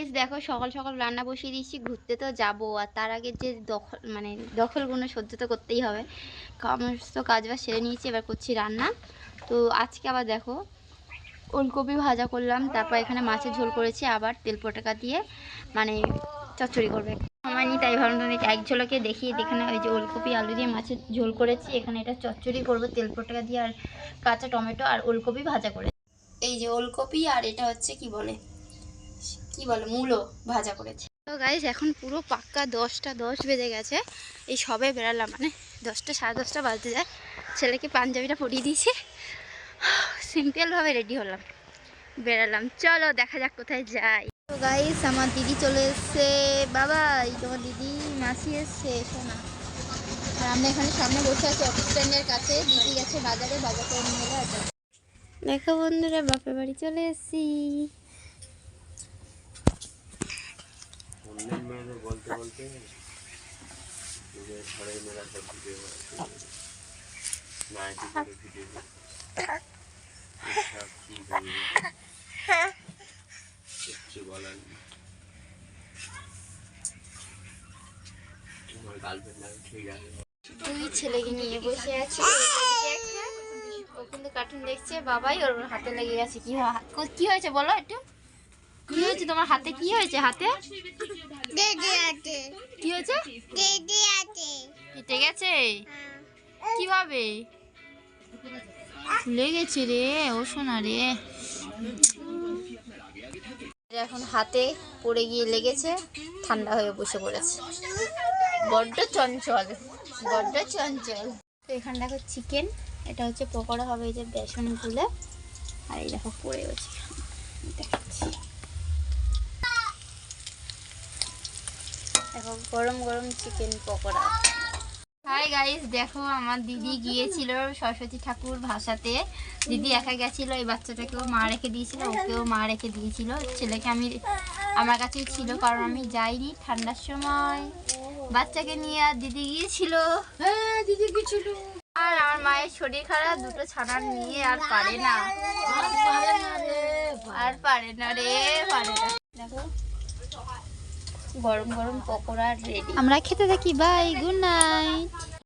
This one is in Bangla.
গাইস দেখো, সকাল সকাল রান্না বসিয়ে দিয়েছি, ঘুরতে তো যাব। আর তার আগে যে দখল মানে দখলগুলো সহ্য তো করতেই হবে। সমস্ত কাজ বাজ সেরে নিয়েছি, এবার করছি রান্না। তো আজকে আবার দেখো, ওলকপি ভাজা করলাম, তারপর এখানে মাছের ঝোল করেছি, আবার তেল পটাকা দিয়ে মানে চচ্চড়ি করবে। সময় নিই, তাই ভাবলাম তোমাদেরকে এক ঝোলকে দেখিয়ে এখানে ওই যে ওলকপি, আলু দিয়ে মাছের ঝোল করেছি, এখানে এটা চচ্চড়ি করব, তেল পটাকা দিয়ে, আর কাঁচা টমেটো আর ওলকপি ভাজা করে এই যে ওলকপি, আর এটা হচ্ছে কি বলে? কি বলে মূলো ভাজা করেছে। তো গাইজ এখন পুরো পাক্কা দশটা দশ বেজে গেছে। এই সবে বেরালাম মানে দশটা সাড়ে দশটা বাজতে যায়। ছেলেকে পাঞ্জাবিটা পরিয়ে দিয়েছি। সিম্পলভাবে রেডি হলাম। বেরালাম। চলো দেখা যাক কোথায় যাই। তো গাইস আমার দিদি চলে এসছে। বাবা এই তোমার দিদি মাসি এসছে শোনা আর আমরা এখানে সামনে বসে আছি অফিস স্ট্যান্ডের কাছে। দিদি গেছে বাজারে বাজার করে নিয়ে দেখো বন্ধুরা বাপের বাড়ি চলে এসেছি। নিজের ঘরের মেয়েরা সব ভিডিও নাইটি করে ভিডিও কিচ্ছু বলার আমার গার্লফ্রেন্ড আমি ঠিক আছে দুই ছেলেকে নিয়ে বসে আছে। ও কিন্তু কার্টুন দেখছে বাবাই ওর হাতে লেগে গেছে। কি কো- কি হয়েছে বলো একটু? কি হয়েছে তোমার হাতে? কি হয়েছে হাতে? কি হয়েছে? কেটে গেছে? কীভাবে? ফুলে গেছে রে ও শোনা রে। এখন হাতে পড়ে গিয়ে লেগেছে ঠান্ডা হয়ে বসে পড়েছে। বড্ড চঞ্চল বড্ড চঞ্চল। তো এখানে দেখো চিকেন এটা হচ্ছে পকোড়া হবে এই যে বেসন গুলে। আর এই দেখো পড়ে গেছে। দেখাচ্ছি। দেখো গরম গরম চিকেন পকোড়া। হাই গাইস দেখো আমার দিদি গিয়েছিল সরস্বতী ঠাকুর ভাষাতে। দিদি একা গেছিল এই বাচ্চাটাকেও মা রেখে দিয়েছিল ওকেও মা রেখে দিয়েছিল। ছেলেকে আমি আমার কাছেই ছিল কারণ আমি যাইনি ঠান্ডার সময়। বাচ্চাকে নিয়ে আর দিদি গিয়েছিল। হ্যাঁ দিদি গিয়েছিল। আর আমার মায়ের শরীর খারাপ দুটো ছানার নিয়ে আর পারে না। আর পারে না রে পারে না। দেখো গরম গরম পকোড়া রেডি আমরা খেতে থাকি। Bye good night